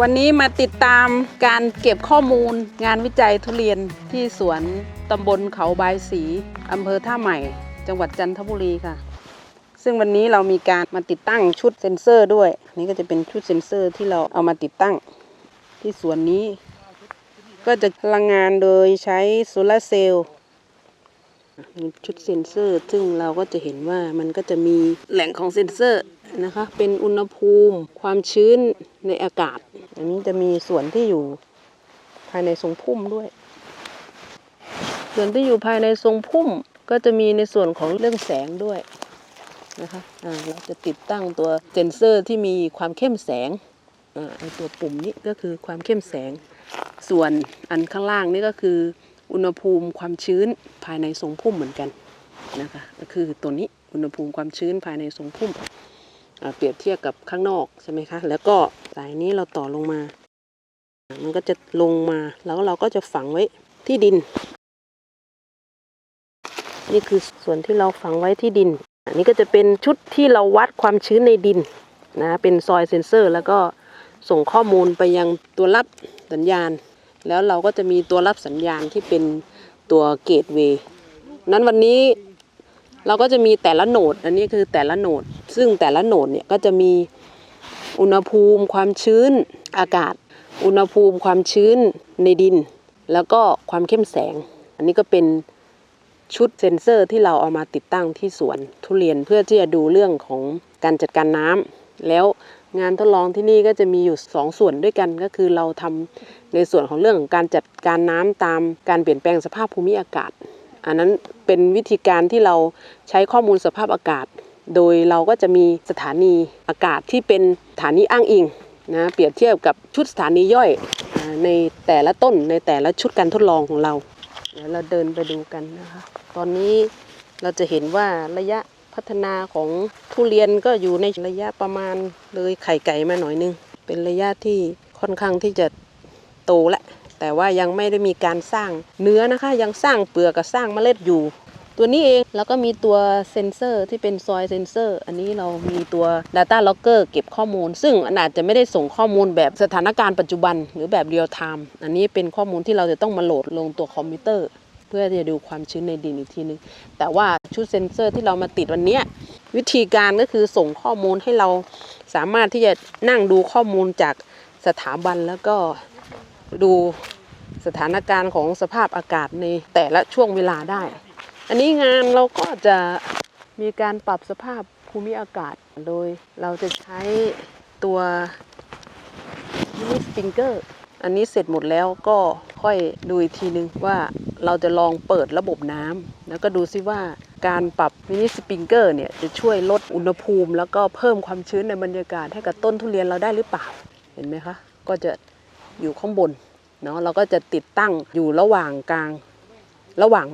วันนี้มาติดตามการเก็บข้อมูลงานวิจัยทุเรียนที่สวนตำบลเขาบายสีอำเภอท่าใหม่ จังหวัดจันทบุรีค่ะ ซึ่งวันนี้เรามีการมาติดตั้งชุดเซ็นเซอร์ด้วย นี่ก็จะเป็นชุดเซ็นเซอร์ที่เราเอามาติดตั้งที่สวนนี้ ก็จะพลังงานโดยใช้โซลาเซลล์ ชุดเซ็นเซอร์ ซึ่งเราก็จะเห็นว่ามันก็จะมีแหล่งของเซ็นเซอร์นะคะ เป็นอุณหภูมิ ความชื้นในอากาศ อันนี้จะมีส่วนที่อยู่ภายในทรงพุ่มด้วย ส่วนที่อยู่ภายในทรงพุ่มก็จะมีในส่วนของเรื่องแสงด้วยนะคะเราจะติดตั้งตัวเซนเซอร์ที่มีความเข้มแสงอ่าไอตัวปุ่มนี้ก็คือความเข้มแสง ส่วนอันข้างล่างนี่ก็คือ อุณหภูมิความชื้นภายในทรงพุ่มเหมือนกันนะคะก็คือตัวนี้อุณหภูมิความชื้นภายในทรงพุ่มเปรียบเทียบกับข้างนอกใช่ไหมคะแล้วก็สายนี้เราต่อลงมา มันก็จะลงมาแล้วเราก็จะฝังไว้ที่ดิน นี่คือส่วนที่เราฝังไว้ที่ดิน อันนี้ก็จะเป็นชุดที่เราวัดความชื้นในดินนะเป็นซอยเซนเซอร์ แล้วก็ส่งข้อมูลไปยังตัวรับสัญญาณ แล้วเราก็จะมีตัวรับสัญญาณที่เป็นตัวเกตเวย์นั้นวันนี้เราก็จะมีแต่ละโหนด อันนี้คือแต่ละโหนด ซึ่งแต่ละโหนดเนี่ยก็จะมีอุณหภูมิความชื้นอากาศ อุณหภูมิความชื้นในดิน แล้วก็ความเข้มแสง อันนี้ก็เป็นชุดเซ็นเซอร์ที่เราเอามาติดตั้งที่สวนทุเรียนเพื่อที่จะดูเรื่องของการจัดการน้ำแล้ว งานทดลองที่นี่ก็จะมีอยู่สองส่วนด้วยกันก็คือเราทำในส่วนของเรื่องของการจัดการน้ำตามการเปลี่ยนแปลงสภาพภูมิอากาศ อันนั้นเป็นวิธีการที่เราใช้ข้อมูลสภาพอากาศ โดยเราก็จะมีสถานีอากาศที่เป็นสถานีอ้างอิงนะเปรียบเทียบกับชุดสถานีย่อยในแต่ละต้นในแต่ละชุดการทดลองของเรา เดี๋ยวเราเดินไปดูกันนะคะ ตอนนี้เราจะเห็นว่าระยะ พัฒนาของทุเรียนก็อยู่ในระยะประมาณเลยไข่ไก่มาหน่อยนึง เป็นระยะที่ค่อนข้างที่จะโตแล้วแต่ว่ายังไม่ได้มีการสร้างเนื้อนะคะ ยังสร้างเปลือกกับสร้างเมล็ดอยู่ ตัวนี้เองแล้วก็มีตัวเซนเซอร์ที่เป็นซอยเซนเซอร์ อันนี้เรามีตัว Data Logger เก็บข้อมูล ซึ่งอาจจะไม่ได้ส่งข้อมูลแบบสถานการณ์ปัจจุบัน หรือแบบเรียลไทม์อันนี้เป็นข้อมูลที่เราจะต้องมาโหลดลงตัวคอมพิวเตอร์ พื่อจะดูความชื้นในดินอีกทีนึง แต่ว่าชุดเซนเซอร์ที่เรามาติดวันนี้วิธีการก็คือส่งข้อมูลให้เราสามารถที่จะนั่งดูข้อมูลจากสถาบันแล้วก็ดูสถานการณ์ของสภาพอากาศในแต่ละช่วงเวลาได้ อันนี้งานเราก็จะมีการปรับสภาพภูมิอากาศ โดยเราจะใช้ตัวมินิสปริงเกอร์ อันนี้เสร็จหมดแล้วก็ค่อยดูอีกทีนึงว่าเราจะลองเปิดระบบน้ำแล้วก็ดูซิว่าการปรับมินิสปริงเกอร์เนี่ยจะช่วยลดอุณหภูมิ แล้วก็เพิ่มความชื้นในบรรยากาศให้กับต้นทุเรียนเราได้หรือเปล่า เห็นไหมคะ ก็จะอยู่ข้างบนเนาะเราก็จะติดตั้งอยู่ระหว่างกลาง ระหว่าง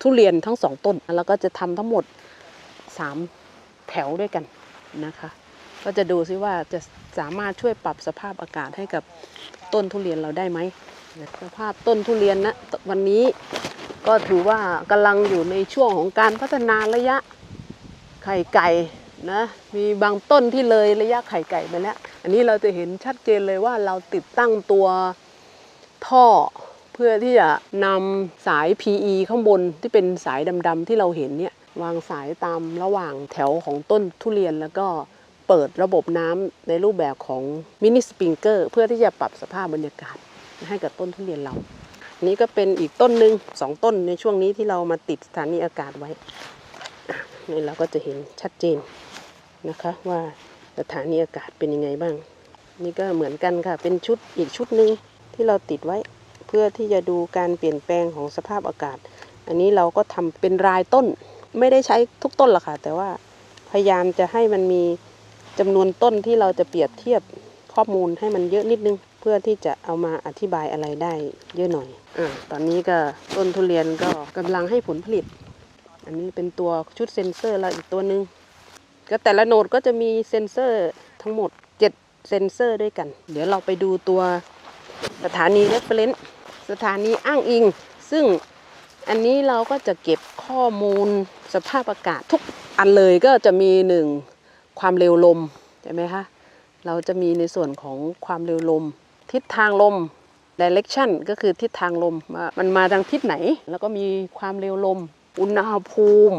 ทุเรียนทั้งสองต้น แล้วก็จะทำทั้งหมด 3 แถวด้วยกันนะคะ ก็จะดูซิว่าจะสามารถช่วยปรับสภาพอากาศให้กับต้นทุเรียนเราได้ไหมสภาพต้นทุเรียนนะวันนี้ก็ถือว่ากำลังอยู่ในช่วงของการพัฒนาระยะไข่ไก่นะมีบางต้นที่เลยระยะไข่ไก่ไปแล้ว อันนี้เราจะเห็นชัดเจนเลยว่าเราติดตั้งตัวท่อ เพื่อที่จะนำสาย PE ข้างบนที่เป็นสายดำๆที่เราเห็นเนี่ยวางสายตามระหว่างแถวของต้นทุเรียนแล้วก็ เปิดระบบน้ำในรูปแบบของมินิสปริงเกอร์เพื่อที่จะปรับสภาพบรรยากาศให้กับต้นทุเรียนเรานนี้ก็เป็นอีกต้นหนึ่งสองต้นในช่วงนี้ที่เรามาติดสถานีอากาศไว้นี่เราก็จะเห็นชัดเจนนะคะว่าสถานีอากาศเป็นยังไงบ้าง นี่ก็เหมือนกันค่ะ เป็นชุดอีกชุดหนึ่งที่เราติดไว้ เพื่อที่จะดูการเปลี่ยนแปลงของสภาพอากาศ อันนี้เราก็ทำเป็นรายต้น ไม่ได้ใช้ทุกต้นหรอกค่ะ แต่ว่าพยายามจะให้มันมี จำนวนต้นที่เราจะเปรียบเทียบข้อมูลให้มันเยอะนิดนึง เพื่อที่จะเอามาอธิบายอะไรได้เยอะหน่อยอตอนนี้ก็ต้นทุเรียนก็กำลังให้ผลผลิต อันนี้เป็นตัวชุดเซ็นเซอร์เราอีกตัวหนึ่งก็แต่ละโหนดก็จะมีเซ็นเซอร์ทั้งหมด 7 เซ็นเซอร์ด้วยกัน เดี๋ยวเราไปดูตัวสถานี reference สถานีอ้างอิง ซึ่งอันนี้เราก็จะเก็บข้อมูลสภาพอากาศทุกอันเลยก็จะมีหนึ่ง ความเร็วลมใช่ไหมคะเราจะมีในส่วนของความเร็วลม ทิศทางลม direction ก็คือทิศทางลมมันมาทางทิศไหน แล้วก็มีความเร็วลม อุณหภูมิ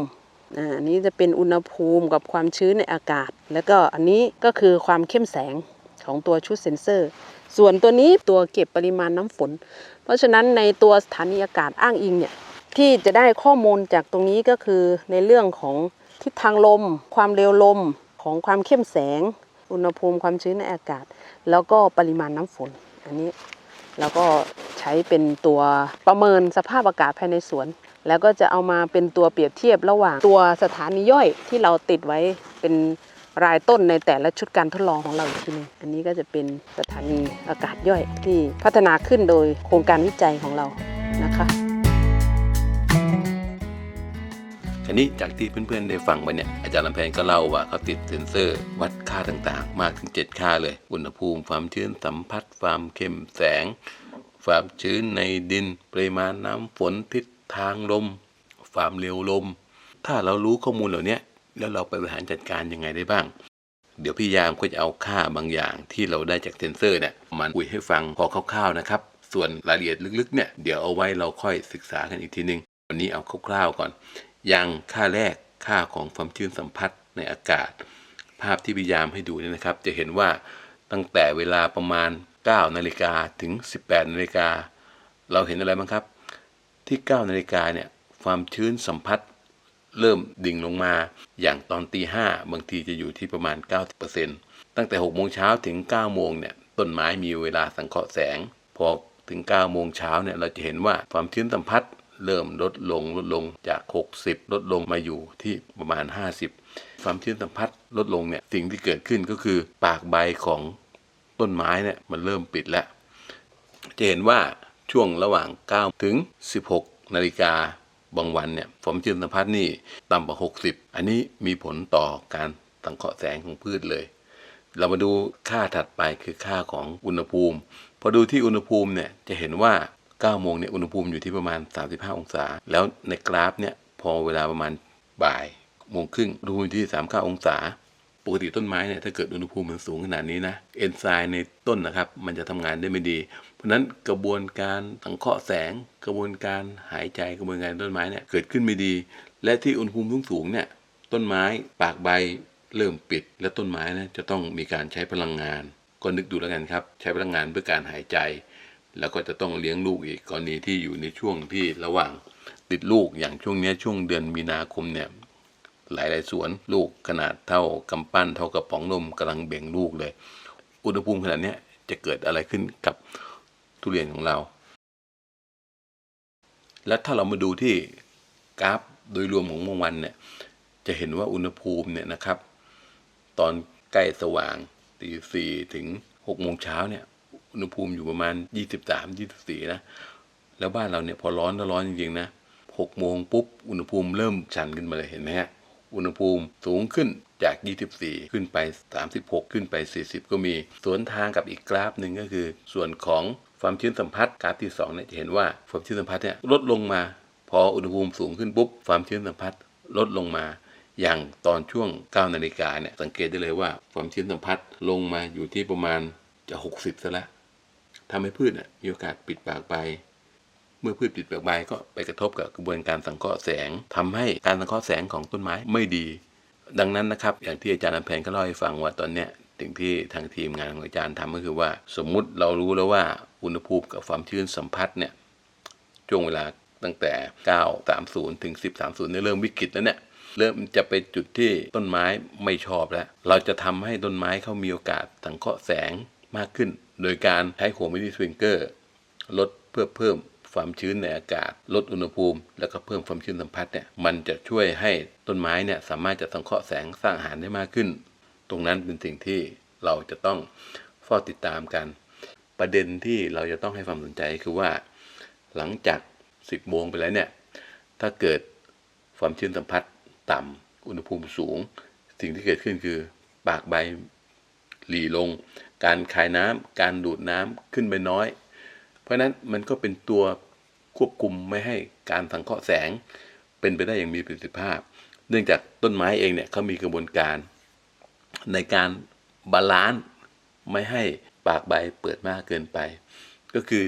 อันนี้จะเป็นอุณหภูมิกับความชื้นในอากาศ แล้วก็อันนี้ก็คือความเข้มแสงของตัวชุดเซ็นเซอร์ ส่วนตัวนี้ตัวเก็บปริมาณน้ำฝน เพราะฉะนั้นในตัวสถานีอากาศอ้างอิงเนี่ยที่จะได้ข้อมูลจากตรงนี้ก็คือในเรื่องของทิศทางลม ความเร็วลม ของความเข้มแสง อุณหภูมิความชื้นในอากาศ แล้วก็ปริมาณน้ำฝน อันนี้เราก็ใช้เป็นตัวประเมินสภาพอากาศภายในสวน แล้วก็จะเอามาเป็นตัวเปรียบเทียบระหว่างตัวสถานีย่อยที่เราติดไว้เป็นรายต้นในแต่ละชุดการทดลองของเราอีกทีนึงอันนี้ก็จะเป็นสถานีอากาศย่อยที่พัฒนาขึ้นโดยโครงการวิจัยของเรานะคะ ทีนี้จากที่เพื่อนๆได้ฟังไปเนี่ยอาจารย์ลำแพนก็เล่าว่าเขาติดเซ็นเซอร์วัดค่าต่างๆ มากถึง 7 ค่าเลย อุณหภูมิความชื้นสัมผัสความเข้มแสง ความชื้นในดิน ปริมาณน้ำฝนทิศทางลม ความเร็วลม ถ้าเรารู้ข้อมูลเหล่านี้แล้วเราไปบริหารจัดการยังไงได้บ้าง เดี๋ยวพี่ยามก็จะเอาค่าบางอย่างที่เราได้จากเซ็นเซอร์เนี่ยมาคุยให้ฟังพอคร่าวๆนะครับ ส่วนรายละเอียดลึกๆเนี่ยเดี๋ยวเอาไว้เราค่อยศึกษากันอีกทีนึงวันนี้เอาคร่าวๆก่อน ย่างค่าแรกค่าของความชื้นสัมผัสในอากาศ ภาพที่พยายามให้ดูเนี่ยนะครับ จะเห็นว่าตั้งแต่เวลาประมาณ 9 นาฬิกาถึง 18 นาฬิกา เราเห็นอะไรบ้างครับ ที่ 9 นาฬิกาเนี่ยความชื้นสัมผัสเริ่มดิ่งลงมาอย่างตอนตีห้าบางทีจะอยู่ที่ประมาณ 90%ตั้งแต่6โมงเช้าถึง9โมงเนี่ยต้นไม้มีเวลาสังเคราะห์แสง พอถึง9โมงเช้าเนี่ยเราจะเห็นว่าความชื้นสัมผัส เริ่มลดลงลดลงจาก 60 ลดลงมาอยู่ที่ประมาณ 50 ความชื้นสัมผัสลดลงเนี่ยสิ่งที่เกิดขึ้นก็คือปากใบของต้นไม้เนี่ยมันเริ่มปิดแล้ว จะเห็นว่าช่วงระหว่าง 9 ถึง 16 นาฬิกาบางวันเนี่ยความชื้นสัมผัสนี่ต่ำกว่า 60 อันนี้มีผลต่อการสังเคราะห์แสงของพืชเลย เรามาดูค่าถัดไปคือค่าของอุณหภูมิ พอดูที่อุณหภูมิเนี่ยจะเห็นว่า 9โมงเนี่ยอุณหภูมิอยู่ที่ประมาณ 35 องศา แล้วในกราฟเนี่ยพอเวลาประมาณบ่ายโมงครึ่งอุณหภูมิที่39องศาปกติต้นไม้เนี่ยถ้าเกิดอุณหภูมิมันสูงขนาดนี้นะเอนไซม์ในต้นนะครับ มันจะทำงานได้ไม่ดี เพราะฉะนั้นกระบวนการสังเคราะห์แสง กระบวนการหายใจกระบวนการต้นไม้เนี่ยเกิดขึ้นไม่ดี และที่อุณหภูมิสูงๆเนี่ยต้นไม้ปากใบเริ่มปิด และต้นไม้นะจะต้องมีการใช้พลังงาน ก็นึกดูแล้วกันครับ ใช้พลังงานเพื่อการหายใจ แล้วก็จะต้องเลี้ยงลูกอีกกรณีที่อยู่ในช่วงที่ระหว่างติดลูกอย่างช่วงนี้ช่วงเดือนมีนาคมเนี่ยหลายๆสวนลูกขนาดเท่ากำปั้นเท่ากับป๋องนมกำลังเบ่งลูกเลย อุณหภูมิขนาดนี้จะเกิดอะไรขึ้นกับทุเรียนของเรา และถ้าเรามาดูที่กราฟโดยรวมของบางวันเนี่ยจะเห็นว่าอุณหภูมิเนี่ยนะครับ ตอนใกล้สว่างตีสี่ถึงหกโมงเช้าเนี่ย อุณหภูมิอยู่ประมาณยี่สิบสามยี่สิบสี่นะ แล้วบ้านเราเนี่ยพอร้อนก็ร้อนจริงๆนะหกโมงปุ๊บ อุณหภูมิเริ่มชันขึ้นมาเลยเห็นไหมฮะ อุณหภูมิสูงขึ้นจาก 24 ขึ้นไป 36 ขึ้นไป 40 ก็มี สวนทางกับอีกกราฟหนึ่งก็คือ ส่วนของความชื้นสัมผัสกราฟที่2เนี่ยจะเห็นว่าความชื้นสัมผัสเนี่ยลดลงมา พออุณหภูมิสูงขึ้นปุ๊บความชื้นสัมผัสลดลงมา อย่างตอนช่วง 9 นาฬิกาเนี่ยสังเกตได้เลยว่าความชื้นสัมผัสลงมาอยู่ที่ประมาณจะ 60ซะแล้ว ทำให้พืชน่ะมีโอกาสปิดปากใบ เมื่อพืชปิดปลือกใบก็ไปกระทบกับกระบวนการสังเคราะห์แสงทำให้การสังเคราะห์แสงของต้นไม้ไม่ดี ดังนั้นนะครับอย่างที่อาจารย์ลำแพนก็เล่าให้ฟังว่าตอนเนี้ยสิ่งที่ทางทีมงานของอาจารย์ทำก็คือว่า สมมุติเรารู้แล้วว่าอุณหภูมิกับความชื้นสัมผัสเนี่ยช่วงเวลาตั้งแต่ 930 ถึง 1030เนี่ยเริ่มวิกฤตแล้วเนี่ยเริ่มจะไปจุดที่ต้นไม้ไม่ชอบแล้ว เราจะทำให้ต้นไม้เขามีโอกาสสังเคราะห์แสงมากขึ้น โดยการใช้โคมมินิสปริงเกอร์ลดเพื่อเพิ่มความชื้นในอากาศ ลดอุณหภูมิ แล้วก็เพิ่มความชื้นสัมผัสเนี่ยมันจะช่วยให้ต้นไม้เนี่ยสามารถจะสังเคราะห์แสงสร้างอาหารได้มากขึ้น ตรงนั้นเป็นสิ่งที่เราจะต้องเฝ้าติดตามกัน ประเด็นที่เราจะต้องให้ความสนใจคือว่า หลังจาก 10โมงไปแล้วเนี่ยถ้าเกิดความชื้นสัมผัสต่ำอุณหภูมิสูง สิ่งที่เกิดขึ้นคือ ปากใบ หลีลง การคายน้ำการดูดน้ำขึ้นไปน้อย เพราะฉะนั้นมันก็เป็นตัวควบคุมไม่ให้การสังเคราะห์แสง เป็นไปได้อย่างมีประสิทธิภาพ เนื่องจากต้นไม้เองเนี่ยเขามีกระบวนการในการบาลานซ์ไม่ให้ปากใบเปิดมากเกินไป ก็คือ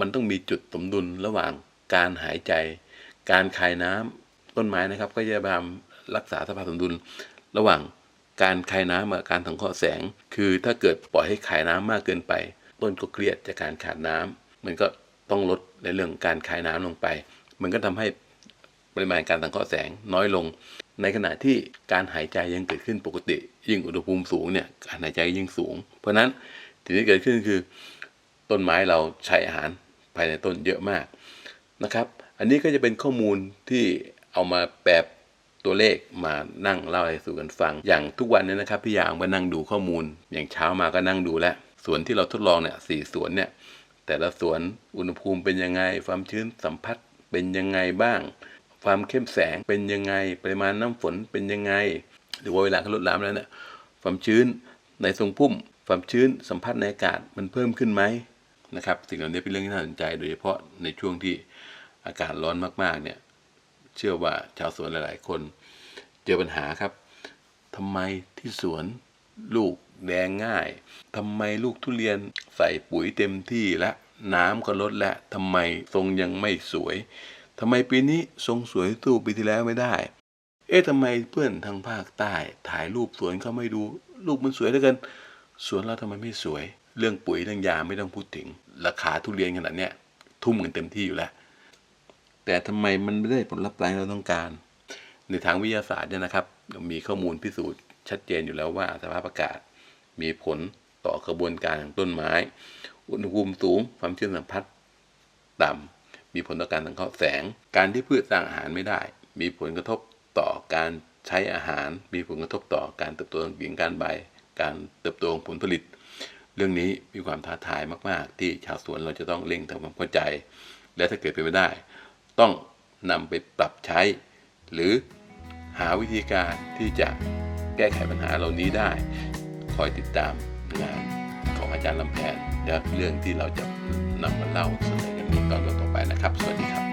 มันต้องมีจุดสมดุลระหว่างการหายใจ การคายน้ำต้นไม้นะครับ ก็จะพยายามรักษาสภาพสมดุลระหว่าง การคายน้ำกับการสังเคราะห์แสง คือถ้าเกิดปล่อยให้คายน้ำมากเกินไป ต้นก็เครียดจากการขาดน้ำมันก็ต้องลดในเรื่องการคายน้ำลงไป มันก็ทำให้ปริมาณการสังเคราะห์แสงน้อยลง ในขณะที่การหายใจยังเกิดขึ้นปกติ ยิ่งอุณหภูมิสูงเนี่ยการหายใจยิ่งสูง เพราะฉะนั้นสิ่งที่เกิดขึ้นคือ ต้นไม้เราใช้อาหารภายในต้นเยอะมากนะครับ อันนี้ก็จะเป็นข้อมูลที่เอามาแปล ตัวเลขมานั่งเล่าให้สู่กันฟัง อย่างทุกวันนี้นะครับพี่ยางมานั่งดูข้อมูล อย่างเช้ามาก็นั่งดูแล้วสวนที่เราทดลองเนี่ยสี่สวนเนี่ย แต่ละสวนอุณหภูมิเป็นยังไง ความชื้นสัมผัสเป็นยังไงบ้าง ความเข้มแสงเป็นยังไง ปริมาณน้ำฝนเป็นยังไง หรือว่าเวลาเขาลดน้ำแล้วเนี่ยความชื้นในทรงพุ่ม ความชื้นสัมผัสในอากาศมันเพิ่มขึ้นไหมนะครับสิ่งเหล่านี้เป็นเรื่องที่น่าสนใจโดยเฉพาะในช่วงที่อากาศร้อนมากๆเนี่ย เชื่อว่าชาวสวนหลาย ๆ คน เจอปัญหาครับทำไมที่สวนลูกแดงง่ายทำไมลูกทุเรียนใส่ปุ๋ยเต็มที่และน้ำก็ลดและทำไมทรงยังไม่สวยทำไมปีนี้ทรงสวยสู้ปีที่แล้วไม่ได้ เอ๊ะทำไมเพื่อนทางภาคใต้ ถ่ายรูปสวนเขาไม่ดูลูกมันสวยเหลือเกินสวนเราทำไมไม่สวย เรื่องปุ๋ยเรื่องยาไม่ต้องพูดถึง ราคาทุเรียนขนาดเนี้ยทุ่มกันเต็มที่อยู่แล้ว แต่ทำไมมันไม่ได้ผลลัพธ์ตามที่เราต้องการ ในทางวิทยาศาสตร์เนี่ยนะครับ มีข้อมูลพิสูจน์ชัดเจนอยู่แล้วว่าสภาพอากาศมีผลต่อกระบวนการของต้นไม้ อุณหภูมิสูง ความชื้นสัมผัสต่ำมีผลต่อการสังเคราะห์แสง การที่พืชสร้างอาหารไม่ได้ มีผลกระทบต่อการใช้อาหาร มีผลกระทบต่อการเติบโตของกิ่งกานใบ การเติบโตของผลผลิต เรื่องนี้มีความท้าทายมาก ๆ ที่ชาวสวนเราจะต้องเร่งทำความเข้าใจ และถ้าเกิดเป็นไปได้ ต้องนำไปปรับใช้ หรือหาวิธีการที่จะแก้ไขปัญหาเหล่านี้ได้ คอยติดตามงานของอาจารย์ลำแพนและเรื่องที่เราจะนำมาเล่าเสนอกันในตอนต่อไปนะครับ สวัสดีครับ